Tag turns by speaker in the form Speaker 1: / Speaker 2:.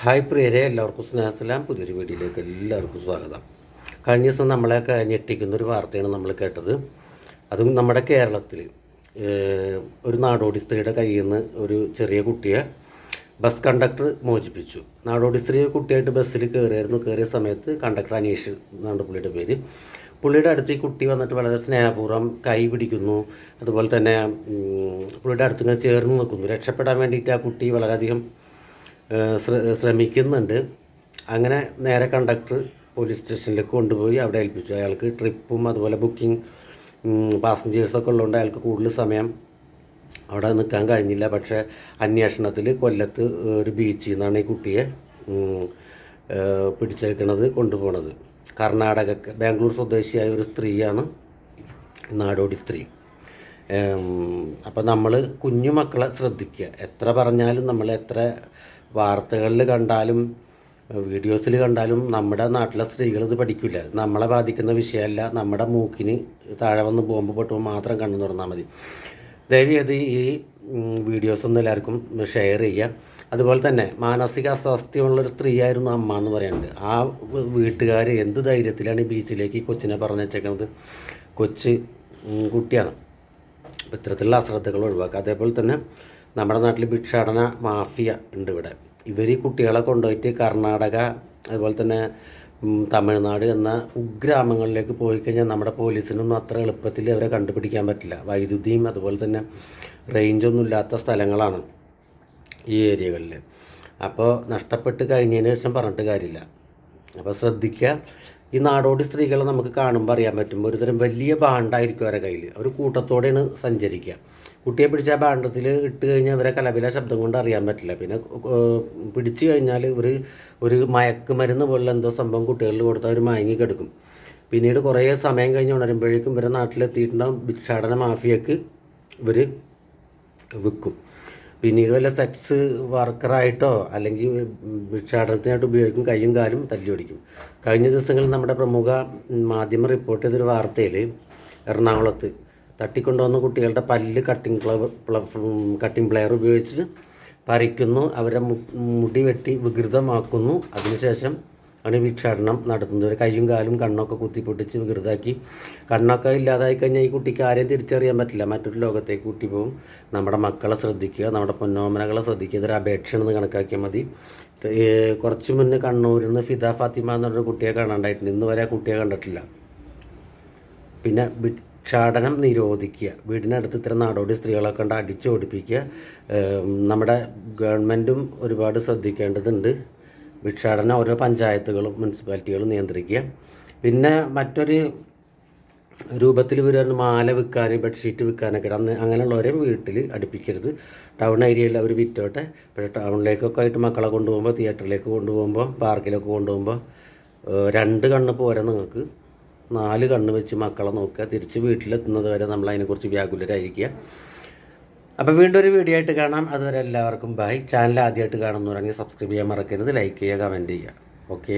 Speaker 1: Hi പ്രിയരെ എല്ലാവർക്കും സ്നേഹസ്ലാം പുതിയൊരു വീഡിയോയിലേക്ക് എല്ലാവർക്കും സ്വാഗതം. കഴിഞ്ഞ ദിവസം നമ്മളെയൊക്കെ ഞെട്ടിക്കുന്ന ഒരു വാർത്തയാണ് നമ്മൾ കേട്ടത്. അതും നമ്മുടെ കേരളത്തിൽ. ഒരു നാടോടി സ്ത്രീയുടെ കയ്യിൽ നിന്ന് ഒരു ചെറിയ കുട്ടിയെ ബസ് കണ്ടക്ടർ മോചിപ്പിച്ചു. നാടോടി സ്ത്രീ കുട്ടിയായിട്ട് ബസ്സിൽ കയറിയായിരുന്നു. കയറിയ സമയത്ത് കണ്ടക്ടർ അനീഷ് എന്നാണ് പുള്ളിയുടെ പേര്. പുള്ളിയുടെ അടുത്ത് ഈ കുട്ടി വന്നിട്ട് വളരെ സ്നേഹപൂർവം കൈ പിടിക്കുന്നു. അതുപോലെ തന്നെ പുള്ളിയുടെ അടുത്ത് ഇങ്ങനെ ചേർന്ന് നിൽക്കുന്നു. രക്ഷപ്പെടാൻ വേണ്ടിയിട്ട് ആ കുട്ടി വളരെയധികം ശ്രമിക്കുന്നുണ്ട്. അങ്ങനെ നേരെ കണ്ടക്ടർ പോലീസ് സ്റ്റേഷനിലേക്ക് കൊണ്ടുപോയി അവിടെ ഏൽപ്പിച്ചു. അയാൾക്ക് ട്രിപ്പും അതുപോലെ ബുക്കിംഗ് പാസഞ്ചേഴ്സൊക്കെ ഉള്ളതുകൊണ്ട് അയാൾക്ക് കൂടുതൽ സമയം അവിടെ നിൽക്കാൻ കഴിഞ്ഞില്ല. പക്ഷേ അന്വേഷണത്തിൽ കൊല്ലത്ത് ഒരു ബീച്ചിൽ നിന്നാണ് ഈ കുട്ടിയെ പിടിച്ചേക്കണത് കൊണ്ടുപോണത്. കർണാടക ബാംഗ്ലൂർ സ്വദേശിയായ ഒരു സ്ത്രീയാണ് നാടോടി സ്ത്രീ. അപ്പം നമ്മൾ കുഞ്ഞു മക്കളെ ശ്രദ്ധിക്കുക. എത്ര പറഞ്ഞാലും നമ്മൾ എത്ര വാർത്തകളിൽ കണ്ടാലും വീഡിയോസിൽ കണ്ടാലും നമ്മുടെ നാട്ടിലെ സ്ത്രീകൾ ഇത് പഠിക്കില്ല നമ്മളെ ബാധിക്കുന്ന വിഷയമല്ല. നമ്മുടെ മൂക്കിന് താഴെ വന്ന് ബോംബ് പൊട്ടുമ്പോൾ മാത്രം കണ്ണു തുറന്നാൽ മതി. ദയവേത് ഈ വീഡിയോസ് ഒന്നും എല്ലാവർക്കും ഷെയർ ചെയ്യുക. അതുപോലെ തന്നെ മാനസിക അസ്വാസ്ഥ്യമുള്ളൊരു സ്ത്രീയായിരുന്നു അമ്മ എന്ന് പറയുന്നത് ആ വീട്ടുകാർ എന്ത് ധൈര്യത്തിലാണ് ഈ ബീച്ചിലേക്ക് കൊച്ചിനെ പറഞ്ഞേക്കുന്നത് കൊച്ച് കുട്ടിയാണ്. അപ്പോൾ ഇത്തരത്തിലുള്ള അശ്രദ്ധകൾ ഒഴിവാക്കുക. അതേപോലെ തന്നെ നമ്മുടെ നാട്ടിൽ ഭിക്ഷാടന മാഫിയ ഉണ്ട് ഇവിടെ. ഇവർ കുട്ടികളെ കൊണ്ടുപോയിട്ട് കർണാടക അതുപോലെ തന്നെ തമിഴ്നാട് എന്ന ഉഗ്രാമങ്ങളിലേക്ക് പോയി കഴിഞ്ഞാൽ നമ്മുടെ പോലീസിനൊന്നും അത്ര എളുപ്പത്തിൽ അവരെ കണ്ടുപിടിക്കാൻ പറ്റില്ല. വൈദ്യുതിയും അതുപോലെ തന്നെ റേഞ്ചൊന്നും ഇല്ലാത്ത സ്ഥലങ്ങളാണ് ഈ ഏരിയകളിൽ അപ്പോൾ നഷ്ടപ്പെട്ട് കഴിഞ്ഞതിന് ശേഷം പറഞ്ഞിട്ട് കാര്യമില്ല. അപ്പോൾ ശ്രദ്ധിക്കുക ഈ നാടോടി സ്ത്രീകളെ നമുക്ക് കാണുമ്പോൾ അറിയാൻ പറ്റും. ഒരുതരം വലിയ ബാണ്ടായിരിക്കും അവരുടെ കയ്യിൽ അവർ കൂട്ടത്തോടെയാണ് സഞ്ചരിക്കുക. കുട്ടിയെ പിടിച്ച ആ ബാണ്ടത്തിൽ ഇട്ട് കഴിഞ്ഞാൽ അവരെ കലപില ശബ്ദം കൊണ്ട് അറിയാൻ പറ്റില്ല. പിന്നെ പിടിച്ചു കഴിഞ്ഞാൽ ഇവർ ഒരു മയക്കുമരുന്ന് പോലുള്ള എന്തോ സംഭവം കുട്ടികളിൽ കൊടുത്താൽ അവർ മയങ്ങി കിടക്കും. പിന്നീട് കുറേ സമയം കഴിഞ്ഞ് ഉണരുമ്പോഴേക്കും ഇവരെ നാട്ടിലെത്തിയിട്ടുണ്ടാകും ഭിക്ഷാടന മാഫിയക്ക് ഇവർ വിൽക്കും. പിന്നീട് വല്ല സെക്സ് വർക്കറായിട്ടോ അല്ലെങ്കിൽ ഭിക്ഷാടനത്തിനായിട്ട് ഉപയോഗിക്കും കൈയും കാലും തല്ലി ഓടിക്കും. കഴിഞ്ഞ ദിവസങ്ങളിൽ നമ്മുടെ പ്രമുഖ മാധ്യമം റിപ്പോർട്ട് ചെയ്തൊരു വാർത്തയിൽ എറണാകുളത്ത് തട്ടിക്കൊണ്ടുവന്ന കുട്ടികളുടെ പല്ല് കട്ടിംഗ് ക്ലബ് കട്ടിംഗ് പ്ലെയർ ഉപയോഗിച്ച് പറിക്കുന്നു അവരെ മുടി വെട്ടി വികൃതമാക്കുന്നു. അതിനുശേഷം ആണ് ഭിക്ഷാടനം നടത്തുന്നത്. കൈയും കാലും കണ്ണൊക്കെ കുത്തിപ്പൊട്ടിച്ച് വികൃതാക്കി കണ്ണൊക്കെ ഇല്ലാതായി കഴിഞ്ഞാൽ ഈ കുട്ടിക്ക് ആരെയും തിരിച്ചറിയാൻ പറ്റില്ല. മറ്റൊരു ലോകത്തേക്ക് കുട്ടി പോകും നമ്മുടെ മക്കളെ ശ്രദ്ധിക്കുക നമ്മുടെ പൊന്നോമനകളെ ശ്രദ്ധിക്കുക. ഇതൊരു അപേക്ഷയാണെന്ന് കണക്കാക്കിയാൽ മതി. കുറച്ച് മുന്നേ കണ്ണൂരിൽ നിന്ന് ഫിദ ഫാത്തിമ എന്നൊരു കുട്ടിയെ കാണാണ്ടായിട്ടുണ്ട്. ഇന്ന് വരെ ആ കുട്ടിയെ കണ്ടിട്ടില്ല. പിന്നെ ഭിക്ഷാടനം നിരോധിക്കുക. വീടിനടുത്ത് ഇത്തരം നാടോടി സ്ത്രീകളെ കണ്ട് അടിച്ചോടിപ്പിക്കുക. നമ്മുടെ ഗവൺമെന്റും ഒരുപാട് ശ്രദ്ധിക്കേണ്ടതുണ്ട്. ഭിക്ഷാടനം ഓരോ പഞ്ചായത്തുകളും മുനിസിപ്പാലിറ്റികളും നിയന്ത്രിക്കുക. പിന്നെ മറ്റൊരു രൂപത്തിൽ വരുന്ന മാല വിൽക്കാൻ ബെഡ്ഷീറ്റ് വിൽക്കാനൊക്കെ അന്ന് അങ്ങനെയുള്ളവരെ വീട്ടിൽ അടുപ്പിക്കരുത്. ടൗൺ ഏരിയയിൽ അവർ വിറ്റോട്ടെ. പക്ഷേ ടൗണിലേക്കൊക്കെ ആയിട്ട് മക്കളെ കൊണ്ടുപോകുമ്പോൾ തിയേറ്ററിലേക്ക് കൊണ്ടുപോകുമ്പോൾ പാർക്കിലൊക്കെ കൊണ്ടുപോകുമ്പോൾ രണ്ട് കണ്ണ് പോരാ നിങ്ങൾക്ക്. നാല് കണ്ണ് വെച്ച് മക്കളെ നോക്കുക. തിരിച്ച് വീട്ടിലെത്തുന്നത് വരെ നമ്മൾ അതിനെക്കുറിച്ച് വ്യാകുലരായിരിക്കുക. അപ്പോൾ വീണ്ടും ഒരു വീഡിയോ ആയിട്ട് കാണാം. അതുവരെ എല്ലാവർക്കും ബൈ ചാനൽ ആദ്യമായിട്ട് കാണുന്നവരാണെങ്കിൽ സബ്സ്ക്രൈബ് ചെയ്യാൻ മറക്കരുത്. ലൈക്ക് ചെയ്യുക കമന്റ് ചെയ്യുക. ഓക്കെ